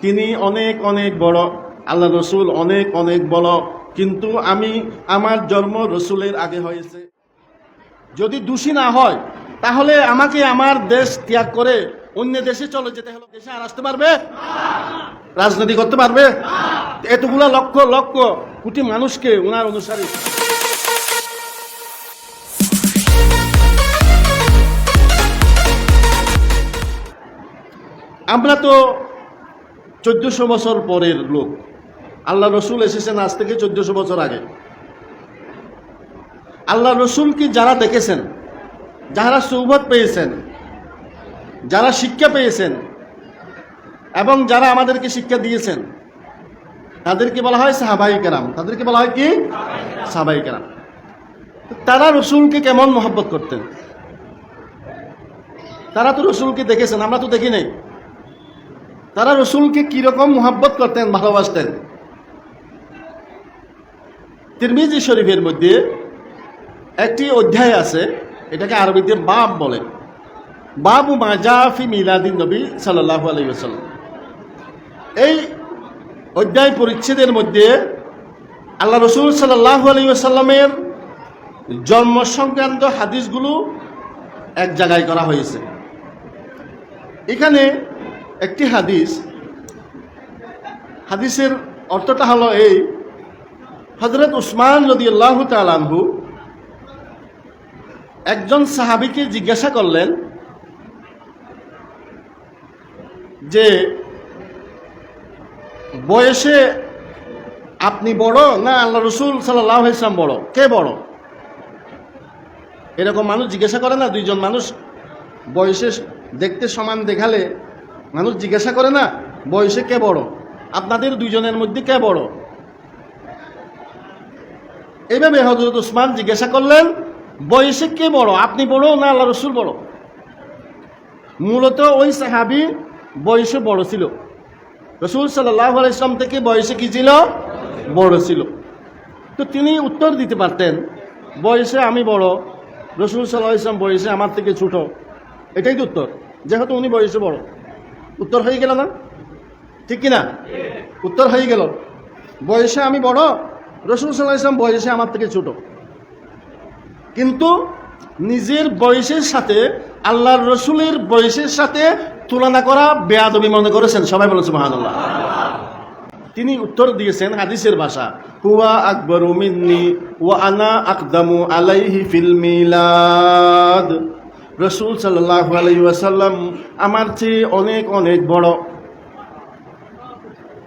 তিনি অনেক অনেক বড়। আল্লাহ রসুল অনেক অনেক বড়। কিন্তু আমি, আমার জন্ম রসুলের আগে হয়েছে। যদি দোষী না হয়, তাহলে আমাকে আমার দেশ ত্যাগ করে অন্য দেশে চলে যেতে হলো দেশে আর আসতে পারবে? রাজনীতি করতে পারবে? এতগুলা লক্ষ লক্ষ কোটি মানুষকে ওনার অনুসারী। আমরা তো চোদ্দশো বছর পরের লোক। আল্লাহ রসুল এসেছেন আজ থেকে চোদ্দশো বছর আগে। আল্লাহ রসুলকে যারা দেখেছেন, যারা সৌভাত পেয়েছেন, যারা শিক্ষা পেয়েছেন, এবং যারা আমাদেরকে শিক্ষা দিয়েছেন, তাদেরকে বলা হয় সাহাবাই কেরাম। তাদেরকে বলা হয় কি? সাহাবাই কেরাম। তারা রসুলকে কেমন মহব্বত করতেন? তারা তো রসুলকে দেখেছেন, আমরা তো দেখি নাই। তারা রসুলকে কীরকম মোহাব্বত করতেন, ভালোবাসতেন? তিরমিজি শরীফের মধ্যে একটি অধ্যায় আছে, এটাকে আরবিতে বাপ বলে। বাবু মাজাফি মিলাদিন নবী সাল্লাহ আলাইসাল্লাম এই অধ্যায় পরিচ্ছেদের মধ্যে আল্লাহ রসুল সাল্লাহ আলাইসাল্লামের জন্ম সংক্রান্ত হাদিসগুলো এক জায়গায় করা হয়েছে। এখানে একটি হাদিস, হাদিসের অর্থটা হলো এই হজরত উসমান রদি আল্লাহ তালানহু একজন সাহাবিকে জিজ্ঞাসা করলেন যে, বয়সে আপনি বড় না আল্লাহ রসুল সাল্লাহ ইসলাম বড়? কে বড়? এরকম মানুষ জিজ্ঞাসা করে না? দুইজন মানুষ বয়সে দেখতে সমান দেখালে মানুষ জিজ্ঞাসা করে না, বয়সে কে বড়? আপনাদের দুইজনের মধ্যে কে বড়? এইভাবে হজরত উসমান জিজ্ঞাসা করলেন, বয়সে কে বড়? আপনি বড় না আল্লাহ রসুল বড়? মূলত ওই সাহাবি বয়সে বড় ছিল। রসুল সাল্লাহ ইসলাম থেকে বয়সে কি ছিল? বড় ছিল। তো তিনি উত্তর দিতে পারতেন, বয়সে আমি বড়, রসুল সাল্লাহ ইসলাম বয়সে আমার থেকে ছোট। এটাই তো উত্তর। যেহেতু উনি বয়সে বড়। উত্তর হয়ে গেল না? ঠিক কিনা? উত্তর হয়ে গেল। বয়সে আমি বড়, রসুল সাল্লাহ ইসলাম বয়সে আমার থেকে ছোট। কিন্তু নিজের বয়সের সাথে আল্লাহর রসুলের বয়সের সাথে তুলনা করা বেয়াদবি মনে করেছেন। সবাই বলেছে মহানুল্লাহ তিনি উত্তর দিয়েছেন হাদিসের ভাষা, হুয়া আকবর মিন্নি আনা আকদামু আলাইহি ফিল মিলাদ। রসুল আলাইসাল্লাম আমার চেয়ে অনেক অনেক বড়।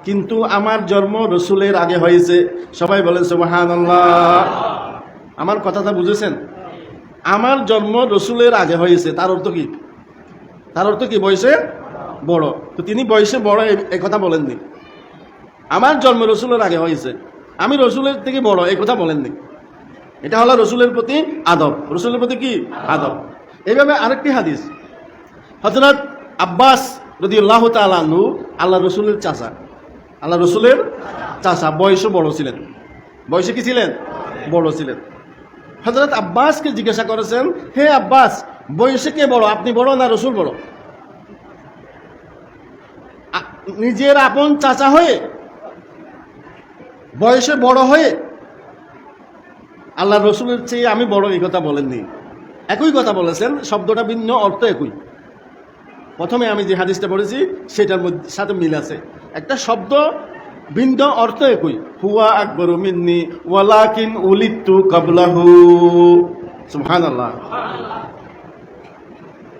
কিন্তু আমার জন্ম রসুলের আগে হয়েছে। সবাই বলেন সুবাহান আমার কথাটা বুঝেছেন? আমার জন্ম রসুলের আগে হয়েছে, তার অর্থ কি? তার অর্থ কি? বয়সে বড়। তো তিনি বয়সে বড়, এ- এ কথা বলেননি। আমার জন্ম রসুলের আগে হয়েছে। আমি রসুলের থেকে বড় এই কথা বলেননি। এটা হলো রসুলের প্রতি আদব। রসুলের প্রতি কি? আদব। এইভাবে আরেকটি হাদিস। হজরত আব্বাস যদি আল্লাহ তালু আল্লাহ রসুলের চাচা। আল্লাহ রসুলের চাচা। বয়সও বড় ছিলেন। বয়সে কি ছিলেন? বড় ছিলেন। হজরত আব্বাসকে জিজ্ঞাসা করেছেন, হে আব্বাস, বয়সে কে বড়? আপনি বড় না রসুল বড়? নিজের আপন চাচা হয়ে, বয়সে বড় হয়ে আল্লাহ রসুলের চেয়ে আমি বড় এই কথা বলেননি। একই কথা বলেছেন, শব্দটা ভিন্ন, অর্থ একই। প্রথমে আমি যে হাদিসটা পড়েছি, সেটার মধ্যে, সাথে মিল আছে। একটা শব্দ ভিন্ন, অর্থ একই। হুয়া আকবর মিন্নি, ওয়ালাকিন উলিত্তু কাবলাহু। সুবহানাল্লাহ।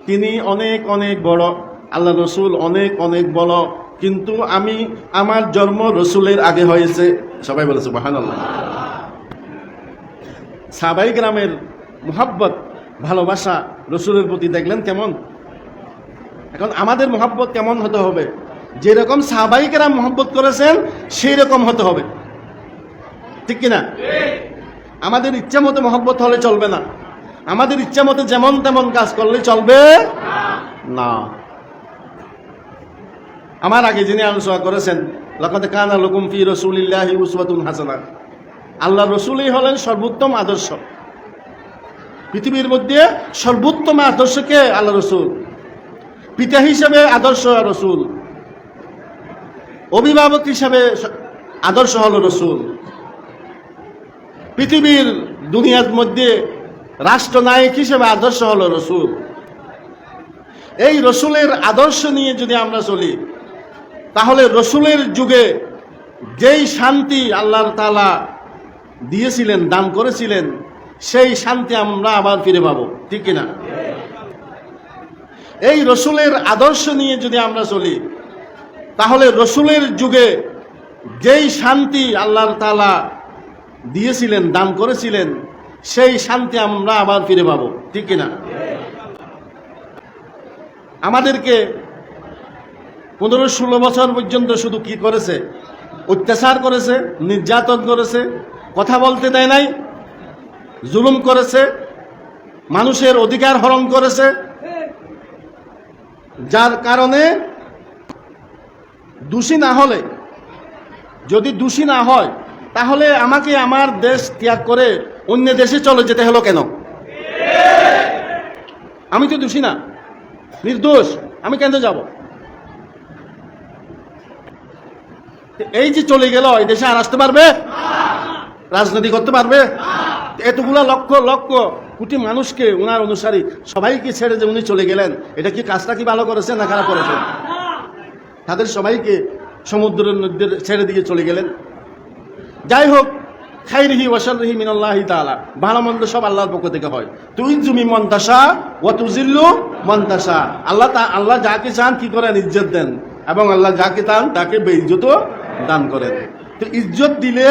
তিনি অনেক অনেক বড়। আল্লাহ রসুল অনেক অনেক বড়। কিন্তু আমি, আমার জন্ম রসুলের আগে হয়েছে। সবাই বলেছে সুবহানাল্লাহ। সাবাই গ্রামের মোহাব্বত ভালোবাসা রসুলের প্রতি দেখলেন কেমন? এখন আমাদের মোহাব্বত কেমন হতে হবে? যেরকম সাহাবাহিকেরা মোহাব্বত করেছেন সেই রকম হতে হবে। ঠিক কিনা? আমাদের ইচ্ছা মতো মোহাব্বত হলে চলবে না। আমাদের ইচ্ছা মতো যেমন তেমন কাজ করলে চলবে না। আমার আগে যিনি আলোচনা করেছেন লকতে কানা লকুম ফি রসুলিল্লাহি হাসানা আল্লাহ রসুলই হলেন সর্বোত্তম আদর্শ। পৃথিবীর মধ্যে সর্বোত্তম আদর্শকে আল্লাহ রসুল। পিতা হিসাবে আদর্শ রসুল। অভিভাবক হিসাবে আদর্শ হল রসুল। পৃথিবীর দুনিয়ার মধ্যে রাষ্ট্রনায়ক হিসেবে আদর্শ হল রসুল। এই রসুলের আদর্শ নিয়ে যদি আমরা চলি, তাহলে রসুলের যুগে যেই শান্তি আল্লাহর তালা দিয়েছিলেন, দান করেছিলেন সেই শান্তি আমরা আবার ফিরে পাবো। ঠিক কিনা? এই রসুলের আদর্শ নিয়ে যদি আমরা চলি, তাহলে রসুলের যুগে যেই শান্তি আল্লাহর তালা দিয়েছিলেন, দান করেছিলেন, সেই শান্তি আমরা আবার ফিরে পাবো। ঠিক কিনা? আমাদেরকে পনেরো ষোলো বছর পর্যন্ত শুধু কি করেছে? অত্যাচার করেছে, নির্যাতন করেছে, কথা বলতে দেয় নাই জুলুম করেছে, মানুষের অধিকার হরণ করেছে, যার কারণে দোষী না হলে, যদি দোষী না হয়, তাহলে আমাকে আমার দেশ ত্যাগ করে অন্য দেশে চলে যেতে হলো কেন? আমি তো দোষী না। নির্দোষ। আমি কেন যাব? এই যে চলে গেল, এই দেশে আর আসতে পারবে? রাজনীতি করতে পারবে? এতগুলা লক্ষ লক্ষ কোটি মানুষকে ওনার অনুসারী সবাইকে ছেড়ে যে উনি চলে গেলেন, এটা কি কাজটা কি ভালো করেছে না খারাপ করেছে তাদের সবাইকে সমুদ্রের নদীর ছেড়ে দিয়ে চলে গেলেন। যাই হোক, খাইরিহি ওয়াসারিহি মিনাল্লাহি তাআলা, ভালো মন্দ সব আল্লাহর পক্ষ থেকে হয়। তুই জুমি মন্তাসা ও তুজিল্লু মন্তাসা আল্লাহ তা, আল্লাহ যাকে চান কি করেন? ইজ্জত দেন। এবং আল্লাহ যাকে চান তাকে বেইজ্জত দান করেন। তো ইজ্জত দিলে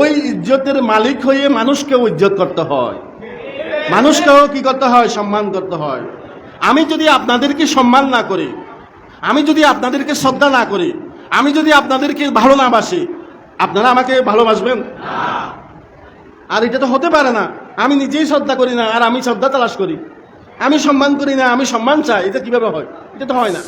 ওই ইজ্জতের মালিক হয়ে মানুষকেও ইজ্জত করতে হয়। মানুষকেও কি করতে হয়? সম্মান করতে হয়। আমি যদি আপনাদেরকে সম্মান না করি, আমি যদি আপনাদেরকে শ্রদ্ধা না করি, আমি যদি আপনাদেরকে ভালো না বাসি, আপনারা আমাকে ভালোবাসবেন? আর এটা তো হতে পারে না। আমি নিজেই শ্রদ্ধা করি না, আর আমি শ্রদ্ধা তালাশ করি। আমি সম্মান করি না, আমি সম্মান চাই। এটা কীভাবে হয়? এটা তো হয় না।